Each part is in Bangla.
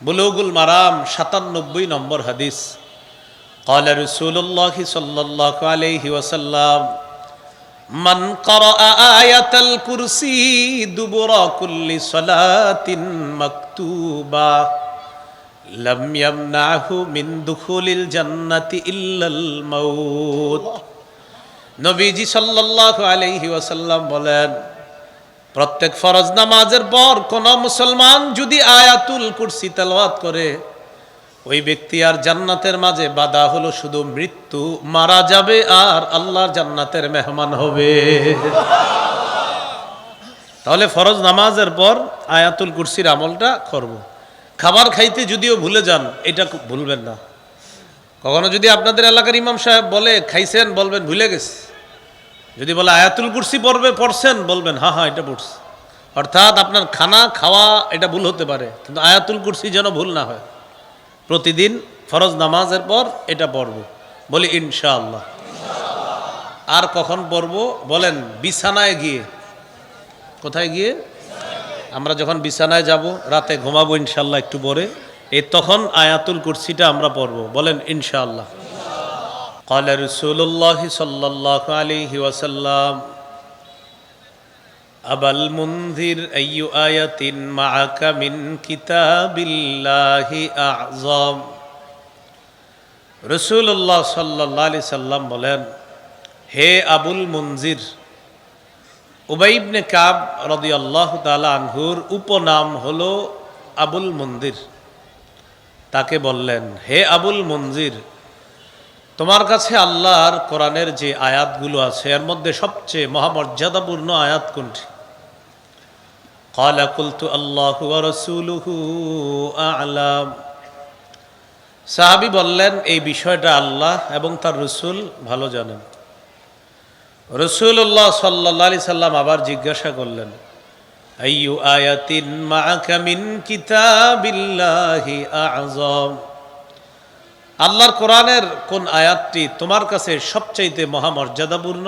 বুলুগুল মারাম সাতানব্বই নম্বর হাদিস قال رسول الله صلى الله عليه وسلم من قرأ آية الكرسي دبر كل صلاة مكتوبة لم يمنعه من دخول الجنة إلا الموت নবীজি সাল্লাল্লাহু আলাইহি ওয়াসাল্লাম বলেন প্রত্যেক ফরজ নামাজের পর কোন মুসলমান যদি আয়াতুল কুরসি তেলাওয়াত করে, ওই ব্যক্তি আর জান্নাতের মাঝে বাধা হলো শুধু মৃত্যু, মারা যাবে আর আল্লাহর জান্নাতের মেহমান হবে। তাহলে ফরজ নামাজের পর আয়াতুল কুরসির আমলটা করব। খাবার খাইতে যদিও ভুলে যান, এটা ভুলবেন না। কখনো যদি আপনাদের এলাকার ইমাম সাহেব বলে, খাইছেন, বলবেন, ভুলে গেছে। যদি বলে আয়াতুল কুরসি পড়বে, পড়ছেন, বলবেন হ্যাঁ হ্যাঁ এটা পড়ছি। অর্থাৎ আপনার খানা, খাওয়া, এটা ভুল হতে পারে, কিন্তু আয়াতুল কুরসি যেন ভুল না হয়। প্রতিদিন ফরজ নামাজের পর এটা পড়ব। বলি, ইনশাআল্লাহ। আর কখন পড়ব? বলেন, বিছানায় গিয়ে। কোথায় গিয়ে? আমরা যখন বিছানায় যাব, রাতে ঘুমাবো ইনশাল্লাহ একটু পরে, এই তখন আয়াতুল কুরসিটা আমরা পড়ব। বলেন, ইনশাআল্লাহ। قال رسول الله صلى الله عليه وسلم أبا المنذر أي آية معك من كتاب الله أعظم রসুল্লাহ সাল্লাহ আলি সাল্লাম বলেন হে আবুল মঞ্জির উবাইবনে কাব রদি আল্লাহ তালা আনহুর উপনাম হলো আবুল মন্দির তাকে বললেন হে আবুল মঞ্জির তোমার কাছে আল্লাহর কোরআনের যে আয়াতগুলো আছে, এর মধ্যে সবচেয়ে মহামর্যাদাপূর্ণ আয়াত কোনটি? কালাকুলতু আল্লাহ আলাম সাহাবি বললেন, এই বিষয়টা আল্লাহ এবং তার রসুল ভালো জানেন। রসুল্লাহ সাল্লা সাল্লাম আবার জিজ্ঞাসা করলেন আয়াতিন মা কামিন কিতাবিল্লাহি আজম আল্লাহর কোরআনের কোন আয়াতটি তোমার কাছে সবচাইতে মহামর্যাদাপূর্ণ?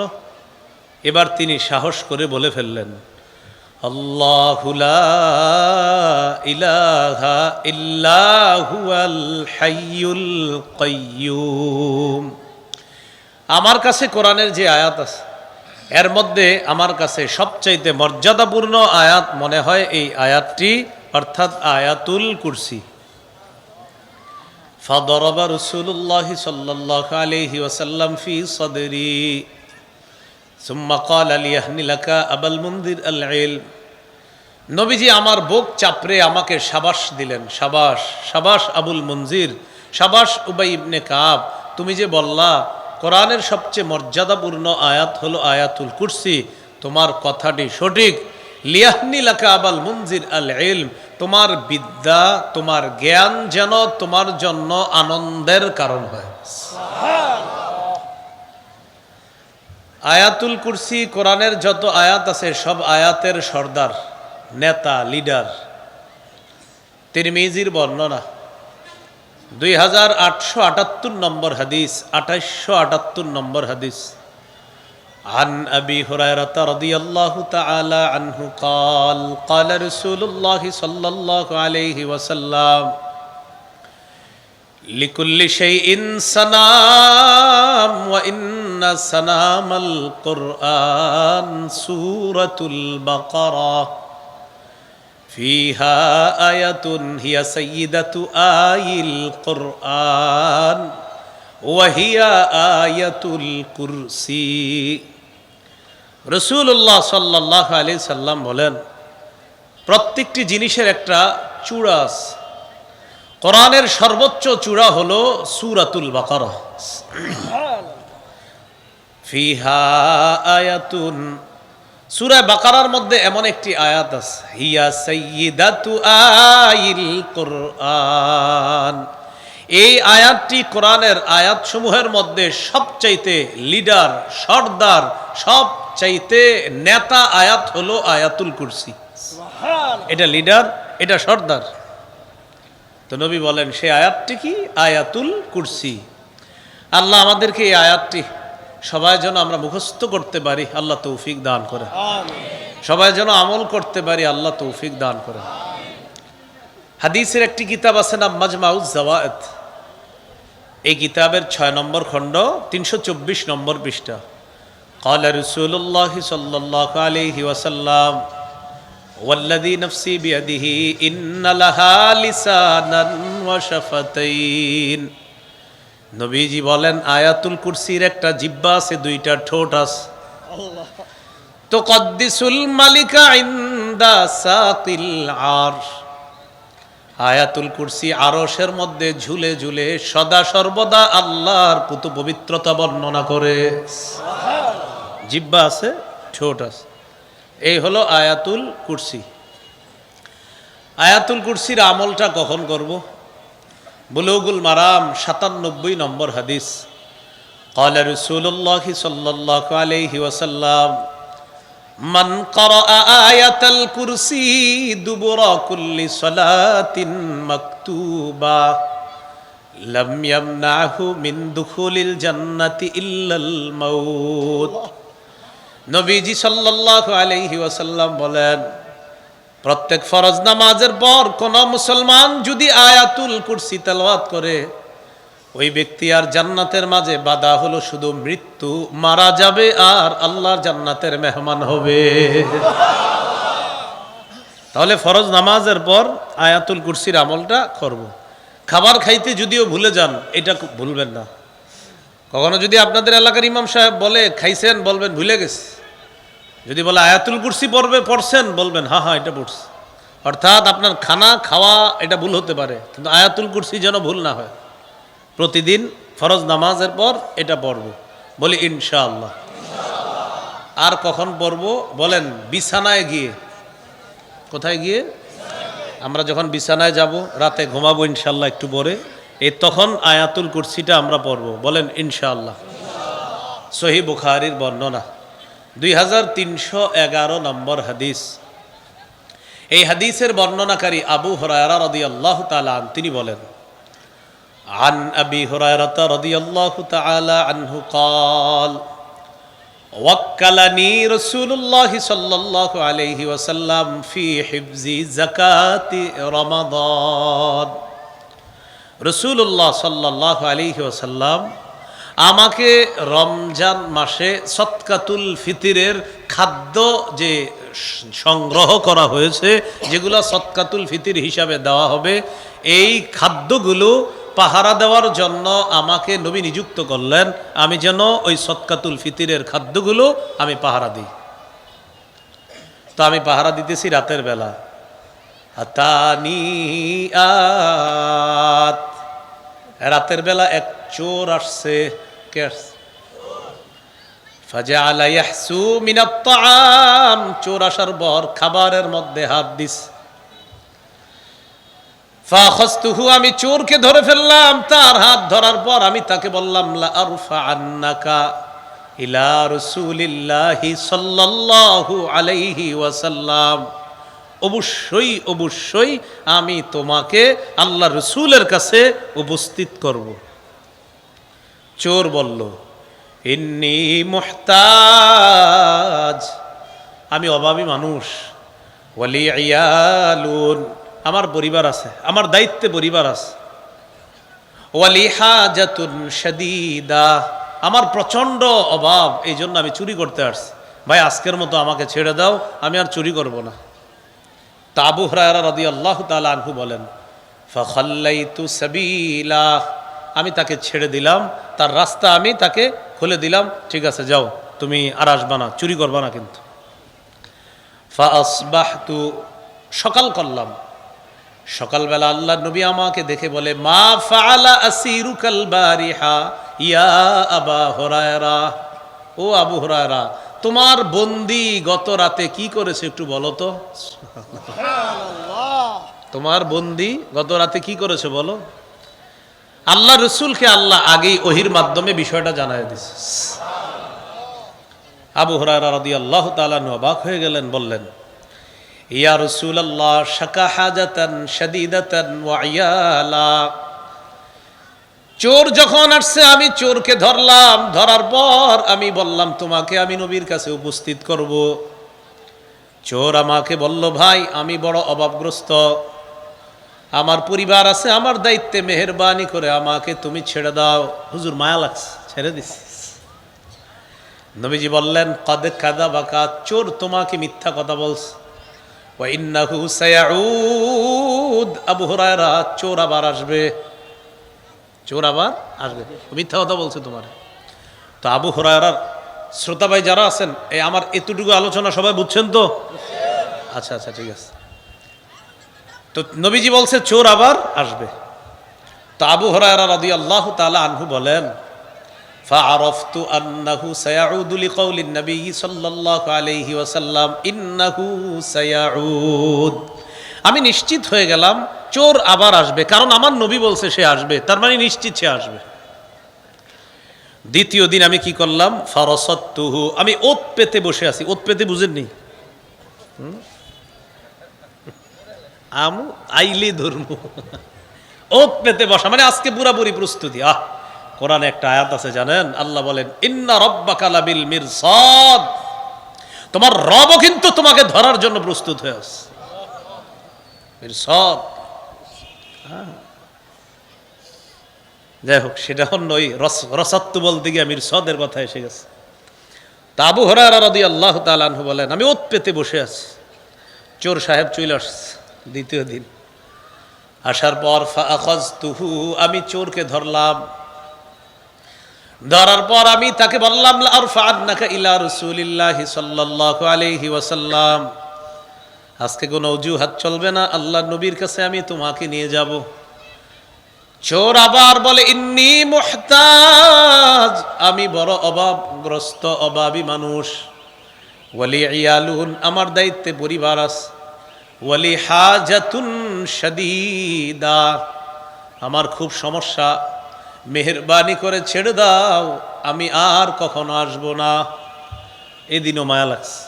এবার তিনি সাহস করে বলে ফেললেন আমার কাছে কোরআনের যে আয়াত আছে, এর মধ্যে আমার কাছে সবচাইতে মর্যাদাপূর্ণ আয়াত মনে হয় এই আয়াতটি, অর্থাৎ আয়াতুল কুরসি। فضرب رسول الله صلى الله عليه وسلم في صدري ثم قال ليهن لك أبا المنذر العلم নবীজি আমার বুক চাপড়ে আমাকে সাবাস দিলেন সাবাস সাবাস আবুল মঞ্জির সাবাস উবাই ইবনে কাব তুমি যে বললা কোরআনের সবচেয়ে মর্যাদাপূর্ণ আয়াত হলো আয়াতুল কুরসি তোমার কথাটি সঠিক লিয়াহনি লাকা আবাল মঞ্জির আল ইলম তোমার বিদ্যা, তোমার জ্ঞান যেন তোমার জন্য আনন্দের কারণ হয়। আয়াতুল কুরসি, কোরআনের যত আয়াত আছে, সব আয়াতের সর্দার, নেতা, লিডার। তিরমিজির বর্ণনা, দুই হাজার আটশো আটাত্তর নম্বর হাদিস, আঠাইশশো আটাত্তর নম্বর হাদিস। عن أبي هريرة رضي الله تعالى عنه قال قال رسول الله صلى الله عليه وسلم لكل شيء سنام وإن سنام القرآن سورة البقرة فيها آية هي سيدة آي القرآن وهي آية الكرسي রসুল্লাহ সাল্লাহ আলি সাল্লাম বলেন, প্রত্যেকটি জিনিসের একটা চূড়া আছে। কোরআনের সর্বোচ্চ চূড়া হলো সুরাতুল বাকারা। ফিহা আয়াতুন। সুরা বাকারার মধ্যে এমন একটি আয়াত আছে, হিয়া সাইয়্যিদাতু আইল কোরআন। এই আয়াতটি কোরআনের আয়াতসমূহের মধ্যে সবচাইতে লিডার সর্দার সবচাইতে নেতা আয়াত হলো আয়াতুল কুরসি। এটা লিডার এটা সর্দার। তো নবী বলেন সে আয়াতটি কি? আয়াতুল কুরসি। আল্লাহ আমাদেরকে এই আয়াতটি সবাই যেন আমরা মুখস্থ করতে পারি আল্লাহ তৌফিক দান করে সবাই যেন আমল করতে পারি আল্লাহ তৌফিক দান করে হাদিসের একটি কিতাব আছে নাম মাজমাউজ জাওয়াত এই কিতাবের ছয় নম্বর খণ্ড তিনশো চব্বিশ নম্বর পৃষ্ঠা قال رسول الله صلى الله عليه وسلم والذي نفسي بيده إن لها لسانا وشفتين নবীজি বলেন আয়াতুল কুরসির একটা জিব্বা আছে দুইটা ঠোঁট আছে তো কদ্দিসুল মালিকা ইন্দা সাতিল আরশ আয়াতুল কুরসি আরশের মধ্যে ঝুলে ঝুলে সদা সর্বদা আল্লাহর পুত পবিত্রতা বর্ণনা করে জিব্বা আছে ঠোঁট আছে এই হলো আয়াতুল কুরসি আয়াতুল কুরসির আমলটা কখন করব বুলুগুল মারাম সাতানব্বই নম্বর হাদিস قال رسول الله صلى الله عليه وسلم মান করা আয়াতাল কুরসি দুবরা কুল্লি সালাতিন মাকতুবা। লাম ইয়ামনাহু মিন দুখুলিল জান্নাতি ইল্লাল মাউত। নবীজি সাল্লাল্লাহু আলাইহি ওয়াসাল্লাম বলেন, প্রত্যেক ফরজ নামাজের পর কোন মুসলমান যদি আয়াতুল কুরসি তেলাওয়াত করে ওই ব্যক্তি আর জান্নাতের মাঝে বাধা হলো শুধু মৃত্যু, মারা যাবে আর আল্লাহর জান্নাতের মেহমান হবে। তাহলে ফরজ নামাজের পর আয়াতুল কুরসির আমলটা করব। খাবার খাইতে যদিও ভুলে যান, এটা ভুলবেন না। কখনো যদি আপনাদের এলাকার ইমাম সাহেব বলে, খাইছেন, বলবেন, ভুলে গেছে। যদি বলে, আয়াতুল কুরসি পড়বে, পড়ছেন, বলবেন হ্যাঁ হ্যাঁ এটা পড়ছে। অর্থাৎ আপনার খানা, খাওয়া, এটা ভুল হতে পারে। কিন্তু আয়াতুল কুরসি যেন ভুল না হয়। প্রতিদিন ফরজ নামাজের পর এটা পড়ব। বলি, ইনশাআল্লাহ। আর কখন পড়ব? বলেন, বিছানায় গিয়ে। কোথায় গিয়ে? আমরা যখন বিছানায় যাব, রাতে ঘুমাবো ইনশাল্লাহ একটু পরে। এই তখন আয়াতুল কুরসিটা আমরা পড়ব। বলেন, ইনশাআল্লাহ। সহি বুখারির বর্ণনা। দুই হাজার তিনশো এগারো নম্বর হাদিস। এই হাদিসের বর্ণনাকারী আবু হরায়রা রদি আল্লাহ তালান তিনি বলেন عن أبي هريرة رضي الله تعالى عنه قال وكلني رسول الله صلى الله عليه وسلم في حفظ زكاة رمضان رسول الله صلى الله عليه وسلم আমাকে রমজান মাসে সৎকাতুল ফিতিরের খাদ্য যে সংগ্রহ করা হয়েছে যেগুলো সৎকাতুল ফিতির হিসাবে দেওয়া হবে এই খাদ্যগুলো পাহারা দেওয়ার জন্য আমাকে নবী নিযুক্ত করলেন, আমি যেন ওই সৎকাতুল ফিতিরের খাদ্যগুলো আমি পাহারা দিই। তো আমি পাহারা দিতেছি রাতের বেলা। হাতানি রাতের বেলা এক চোর আসছে, কে আসছে? ফাজআলা ইয়াহসু মিনাত তাআম। চোর আসার পর খাবারের মধ্যে হাত দিস। ফাখস্তুহু, আমি চোরকে ধরে ফেললাম, তার হাত ধরার পর আমি তাকে বললাম, লা আরফা আন্নাকা ইলা রাসূলিল্লাহি সাল্লাল্লাহু আলাইহি ওয়াসাল্লাম। অবশ্যই অবশ্যই আমি তোমাকে আল্লাহ রসুলের কাছে উপস্থিত করব। চোর বলল, ইন্নি মুহতাজ। আমি অভাবী মানুষ। ওয়ালি ইয়ালুন। আমার পরিবার আছে, আমার দায়িত্বে পরিবার আছে। শাদীদা, আমার প্রচণ্ড অভাব এই জন্য আমি চুরি করতে আসছি। ভাই, আজকের মতো আমাকে ছেড়ে দাও, আমি আর চুরি করব না। তাবু হরায়রা আল্লাহ আনহু বলেন আমি তাকে ছেড়ে দিলাম, তার রাস্তা আমি তাকে খুলে দিলাম, ঠিক আছে, যাও, তুমি আর আসবা না, চুরি করবা না কিন্তু। সকাল করলাম। সকালবেলা আল্লাহ নবী আমাকে দেখে বলে মা ফালা আসিরুকাল বারিহা? ইয়া আবা হরায়রা। ও আবু হরায়রা তোমার বন্দি গত রাতে কি করেছে একটু বলো তো। তোমার বন্দি গত রাতে কি করেছে বলো। আল্লাহ রসুলকে আল্লাহ আগেই ওহির মাধ্যমে বিষয়টা জানাই দিছে। আবু হরারা রদি আল্লাহ তালানু অবাক হয়ে গেলেন বললেন ইয়া রসুল আল্লাহ চোর যখন আসছে, আমি চোরকে ধরলাম, ধরার পর আমি বললাম, তোমাকে আমি নবীর কাছে উপস্থিত করব। চোর আমাকে বলল, ভাই, আমি বড় অভাবগ্রস্ত। আমার পরিবার আছে, আমার দায়িত্বে মেহরবানি করে আমাকে তুমি ছেড়ে দাও। হুজুর, মায়া লাগছে, ছেড়ে দিস নবীজি বললেন, কদে কাদা বাকা চোর তোমাকে মিথ্যা কথা বলছে। ওয়াইন্নাহু সায়াউদ আবু হুরায়রা চোর আবার আসবে। চোর আবার আসবে। মিথ্যা কথা বলছে তোমার। তো আবু হুরায়রার শ্রোতা ভাই যারা আছেন, এই আমার এতটুকু আলোচনা সবাই বুঝছেন তো? আচ্ছা আচ্ছা ঠিক আছে। তো নবীজি বলছে, চোর আবার আসবে। তো আবু হরায়রা রাদিয়াল্লাহু তাআলা আনহু বলেন فعرفت أنه سيعود لقول النبي صلى الله عليه وسلم إنه سيعود আমি নিশ্চিত হয়ে গেলাম চোর আবার আসবে কারণ আমার নবী বলছে সে আসবে তার মানে নিশ্চিত সে আসবে দ্বিতীয় দিন আমি কি করলাম ফারসত্তুহু আমি ওত পেতে বসে আছি ওত পেতে বুঝেননি হুম? আমু আইলি ধর্ম ওত পেতে বসা মানে আজকে পুরাপুরি প্রস্তুতি আহ কোরআনে একটা আয়াত আছে, জানেন? আল্লাহ বলেন, ইন্না রব্বাকা লাবিল মিরসাদ। তোমার রবও কিন্তু তোমাকে ধরার জন্য প্রস্তুত হয়ে আছে। মিরসাদ। হ্যাঁ। যাই হোক, সেটা অন্য ওই রস রসাত্তু বলতে গিয়ে মিরসাদের কথা এসে গেছে। তা আবু হরারা রদি আল্লাহ তালানহু বলেন, আমি ওত পেতে বসে আছি। চোর সাহেব চলে আসছে দ্বিতীয় দিন। আসার পর তুহু আমি চোরকে ধরলাম। ধরার পর আমি তাকে বললাম আলাইহি আজকে কোনো অজুহাত চলবে না, আল্লাহ নবীর কাছে আমি তোমাকে নিয়ে যাব। চোর আবার বলে, ইন্নি মুহতাজ। আমি বড় অভাবগ্রস্ত, অভাবী মানুষ। ওয়ালি ইয়ালুন, আমার দায়িত্বে পরিবার আছে। ওয়ালি হাজাতুন শাদীদা। আমার খুব সমস্যা। মেহরবানি করে ছেড়ে দাও, আমি আর কখনো আসব না। এদিনও মায়া লাগছে।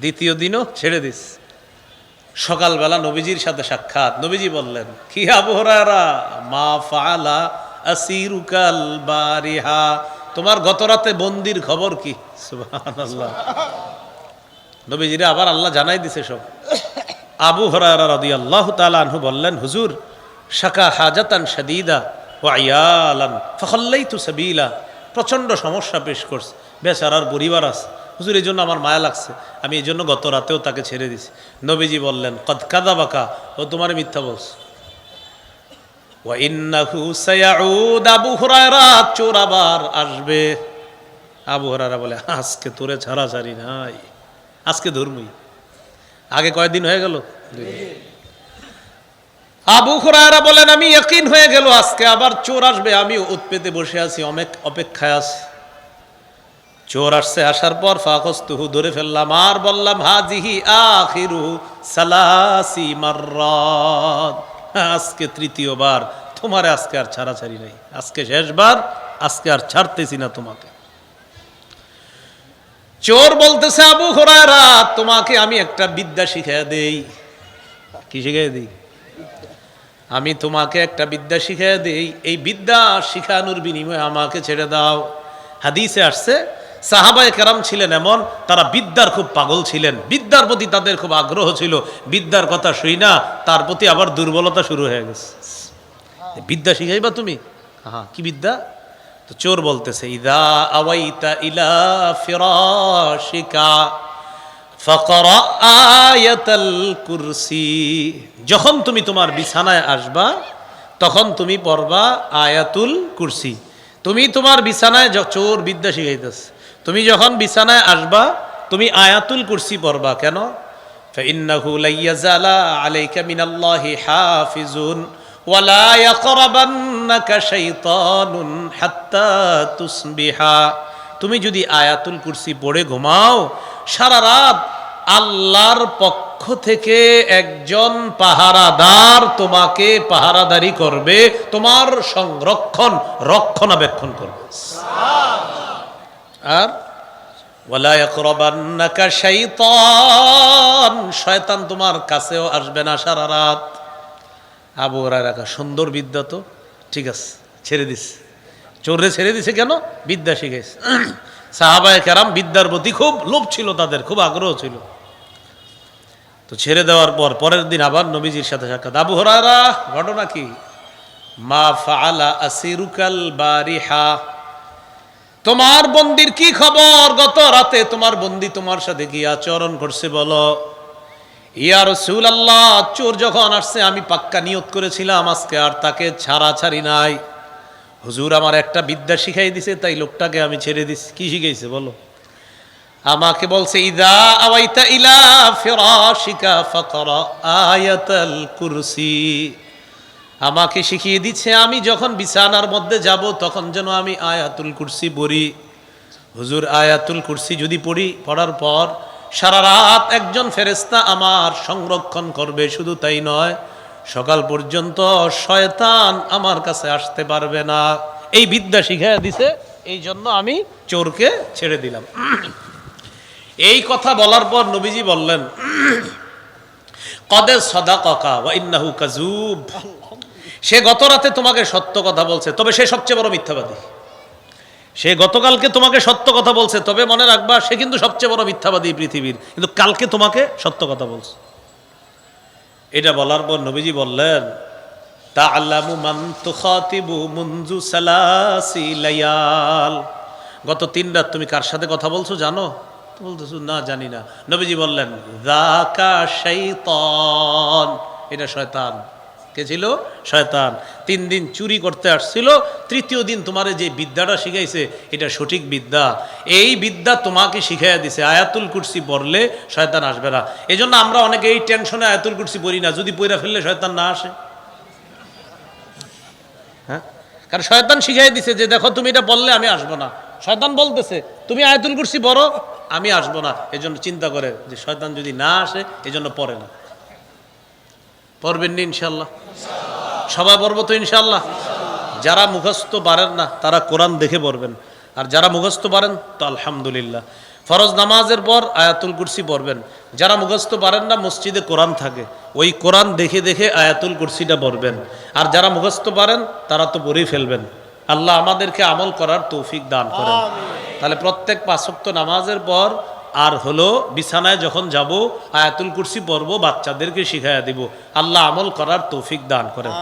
দ্বিতীয় দিনও ছেড়ে দিস। সকালবেলা নবীজির সাথে সাক্ষাৎ। নবীজি বললেন, কি আবহরারা মা ফালা আসিরুকাল বারিহা তোমার গত রাতে বন্দির খবর কি? সুবহানাল্লাহ। নবীজিরা আবার আল্লাহ জানাই দিছে সব। আবু হরারা রাদিয়াল্লাহু তাআলা আনহু বললেন, হুজুর, শাকা হাজাতান শাদীদা। ওয়া আয়ালান, ফাখাল্লাইতু সাবিলা প্রচণ্ড সমস্যা পেশ করছে। বেচারার পরিবার আছে। হুজুর এই জন্য আমার মায়া লাগছে। আমি এই জন্য গত রাতেও তাকে ছেড়ে দিছি। নবীজি বললেন, কদ কাদা বাকা ও তোমার মিথ্যা বলছে। চোর আবার আসবে। আবু হুরায়রা বলে, আজকে তোরে ছাড়া ছাড়ি নাই। আজকে ধর্মই। আগে কয়দিন হয়ে গেল। আবু হুরায়রা বলেন, আমি ইয়াকিন হয়ে গেল আজকে, আবার চোর আসবে আমি উৎপেতে বসে আছি, অনেক অপেক্ষায় আছি। চোর আসছে, আসার পর ফাকস্তুহু ধরে ফেললাম, আর বললাম, হাজিহি আখিরু সালাসি মাররাত। আজকে তৃতীয়বার, তোমারে আজকে আর ছাড়াছাড়ি নাই, আজকে শেষবার, আজকে আর ছাড়তেছি না তোমাকে। চোর বলতেছে, আবু হুরায়রা, তোমাকে আমি একটা বিদ্যা শিখিয়ে দেই। কি শিখিয়ে দিই? আমি তোমাকে একটা বিদ্যা শিখিয়ে দেই। এই বিদ্যা শিখানোর বিনিময়ে আমাকে ছেড়ে দাও। হাদিসে আসছে, সাহাবায় কেরাম ছিলেন এমন, তারা বিদ্যার খুব পাগল ছিলেন। বিদ্যার প্রতি তাদের খুব আগ্রহ ছিল। বিদ্যার কথা শুই না, তার প্রতি আবার দুর্বলতা শুরু হয়ে গেছে। বিদ্যা শিখাইবা তুমি? হ্যাঁ কি বিদ্যা? তো চোর বলতেছে, ইদা আওয়াইতা ইলা ফিরাশিকা। কুরসি যখন তুমি তোমার বিছানায় আসবা তখন তুমি পড়বা আয়াতুল কুরসি তুমি তোমার বিছানায় য- চোর বিদ্যা শিখাইতেছ তুমি যখন বিছানায় আসবা তুমি আয়াতুল কুরসি পড়বা কেন فإنه لن يزال عليك من الله حافظ ولا يقربنك شيطان حتى تصبح তুমি যদি আয়াতুল কুরসি পড়ে ঘুমাও সারা রাত আল্লাহর পক্ষ থেকে একজন পাহারাদার তোমাকে পাহারাদারি করবে, তোমার সংরক্ষণ, রক্ষণাবেক্ষণ করবে। আর শয়তান তোমার কাছেও আসবে না সারা রাত। আবু রাখা সুন্দর বিদ্যা তো, ঠিক আছে, ছেড়ে দিস। চোরে ছেড়ে দিছে কেন? বিদ্যা শিখেছে সাহাবায়ে কেরাম বিদ্যার প্রতি খুব লোভ ছিল তাদের, খুব আগ্রহ ছিল। তো ছেড়ে দেওয়ার পর পরের দিন আবার নবীজির সাথে সাক্ষাৎ। আবু হরারা ঘটনা কি? মা ফাআলা আসিরুকাল বারিহা। তোমার বন্দির কি খবর? গত রাতে তোমার বন্দি তোমার সাথে কি আচরণ করছে বলো। ইয়া রসুল আল্লাহ চোর যখন আসছে আমি পাক্কা নিয়ত করেছিলাম, আজকে আর তাকে ছাড়া ছাড়ি নাই। হুজুর আমার একটা বিদ্যা শিখাই দিছে, তাই লোকটাকে আমি ছেড়ে দিছি। কি শিখাইছে বলো? আমাকে বলছে, ইদা আওয়াইতা ইলা ফিরাশিকা ফাকরা আয়াতাল কুরসি। আমাকে শিখিয়ে দিচ্ছে, আমি যখন বিছানার মধ্যে যাব, তখন যেন আমি আয়াতুল কুরসি পড়ি। হুজুর, আয়াতুল কুরসি যদি পড়ি, পড়ার পর সারা রাত একজন ফেরেস্তা আমার সংরক্ষণ করবে, শুধু তাই নয় সকাল পর্যন্ত শয়তান আমার কাছে আসতে পারবে না। এই বিদ্যা শিখাইয়া দিছে, এই জন্য আমি চোরকে ছেড়ে দিলাম। এই কথা বলার পর নবীজি বললেন, কদে সদা ককা ইন্নাহু কাজুব সে গত রাতে তোমাকে সত্য কথা বলছে, তবে সে সবচেয়ে বড় মিথ্যাবাদী। সে গতকালকে তোমাকে সত্য কথা বলছে, তবে মনে রাখবা সে কিন্তু সবচেয়ে বড় মিথ্যাবাদী পৃথিবীর। কিন্তু কালকে তোমাকে সত্য কথা বলছে। এটা বলার পর নবীজি বললেন তা আল্লামু মান তুখাতিবু সালাসি গত তিন রাত তুমি কার সাথে কথা বলছো জানো? বলতেছো, না, জানি না। নবীজি বললেন এটা শয়তান। কে ছিল শয়তান। তিন দিন চুরি করতে আসছিল, তৃতীয় দিন তোমার যে বিদ্যাটা শিখাইছে, এটা সঠিক বিদ্যা। এই বিদ্যা তোমাকে শিখাইয়া দিছে। আয়াতুল কুরসি পড়লে শয়তান আসবে না। এই জন্য আমরা অনেকে এই টেনশনে আয়াতুল কুরসি পড়ি না। যদি পড়া ফেললে শয়তান না আসে। হ্যাঁ? কারণ শয়তান শিখাই দিছে যে, দেখো, তুমি এটা বললে আমি আসব না। শয়তান বলতেছে, তুমি আয়াতুল কুরসি পড়ো, আমি আসব না। এই জন্য চিন্তা করে যে, শয়তান যদি না আসে এই জন্য পড়ে না। পড়বেন নি ইনশাল্লাহ সবাই পড়ব তো ইনশাল্লাহ যারা মুখস্থ পারেন না তারা কোরআন দেখে পড়বেন। আর যারা মুখস্থ পারেন তো আলহামদুলিল্লাহ। ফরজ নামাজের পর আয়াতুল কুরসি পড়বেন। যারা মুখস্থ পারেন না মসজিদে কোরআন থাকে। ওই কোরআন দেখে দেখে আয়াতুল কুরসিটা পড়বেন। আর যারা মুখস্থ পারেন তারা তো পড়েই ফেলবেন। আল্লাহ আমাদেরকে আমল করার তৌফিক দান করেন। তাহলে প্রত্যেক পাঁচক্ত নামাজের পর আর হলো বিছানায় যখন যাব, আয়াতুল কুরসি পড়ব, বাচ্চাদেরকে শিখাইয়া দিব। আল্লাহ আমল করার তৌফিক দান করেন।